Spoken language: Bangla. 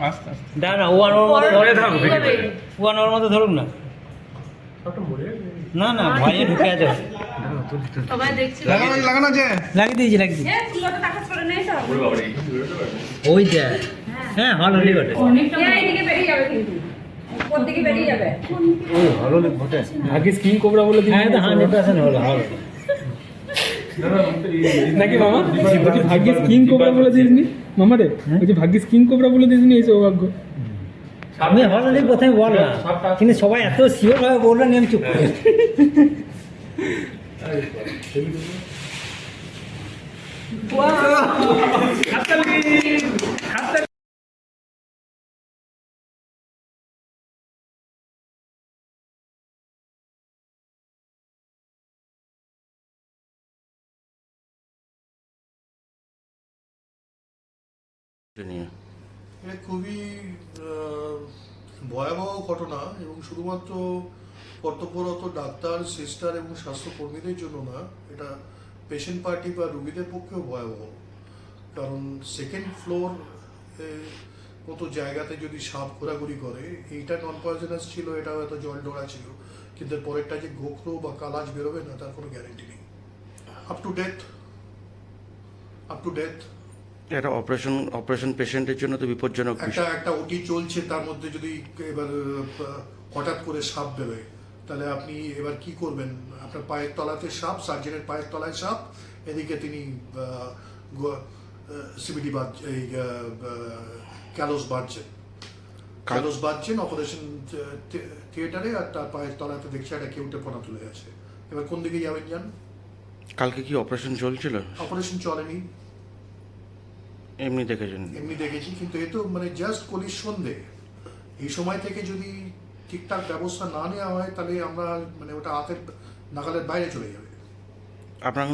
আস্তে আস্তে না না ওয়ান ওর মধ্যে ধরে থাকো। ওয়ান ওর মধ্যে ধরুক না। না না ভয়ে ঢুকে আছে। লাগিয়ে দিয়েছি লাগিয়ে দিয়েছি। তো? ওই দেখ হ্যাঁ। হল। ওই হল ঘটে আগে স্কিন কোবরা বলে দিন হ্যাঁ তো হান্ড্রেড পার্সেন্ট হলো হল নাকি মামা? ভাগ্যে স্কিন কোবরা বলে দিসনি মামা রে বলছি ভাগ্যে স্কিন কোবরা বলে দিসনি এই সৌভাগ্য আমি হল হলি প্রথমে না কিন্তু সবাই এত শিওর ভাবে নিয়ে আমি চুপ করে গেছি। নিয়ে। এটা খুবই ভয়াবহ ঘটনা এবং শুধুমাত্র কর্তব্যরত ডাক্তার, সিস্টার এবং স্বাস্থ্যকর্মীদের জন্য না, এটা পেশেন্ট পার্টি বা রুগীদের পক্ষেও ভয়াবহ। কারণ সেকেন্ড ফ্লোর মতো জায়গাতে যদি সাপ ঘোরাঘুরি করে, এইটা নন পয়জনাস ছিল, এটা হয়তো জল ডোরা ছিল। কিন্তু পরেরটা যে গোখরো বা কালাজ বেরোবে না, তার কোনো গ্যারেন্টি নেই। Up to death up to death এটা অপারেশন অপারেশন পেশেন্টের জন্য তো বিপজ্জনক একটা একটা ওটি চলছে তার মধ্যে যদি এবার হঠাৎ করে সাপ বেরোয় তাহলে আপনি এবার কি করবেন? আপনার পায়ের তলাতে সাপ সার্জেনের পায়ের তলায় সাপ এদিকে তিনি সিবিডি বাদ এই ক্যালোস বাঁধছেন। ক্যালোস বাঁধছেন অপারেশন থিয়েটারে আর তার পায়ের তলাতে দেখছে একটা কেউটে পোনা তুলে আছে এবার কোন দিকে যাবেন যান কালকে কি অপারেশন চলছিল? অপারেশন চলেনি। এমনি দেখেছেন। এমনি দেখেছি কিন্তু এ তো মানে জাস্ট কলির সন্ধে। এই সময় থেকে যদি ঠিকঠাক ব্যবস্থা না নেওয়া হয় তাহলে আমরা মানে ওটা হাতের নাগালের বাইরে চলে যাবে। আপনার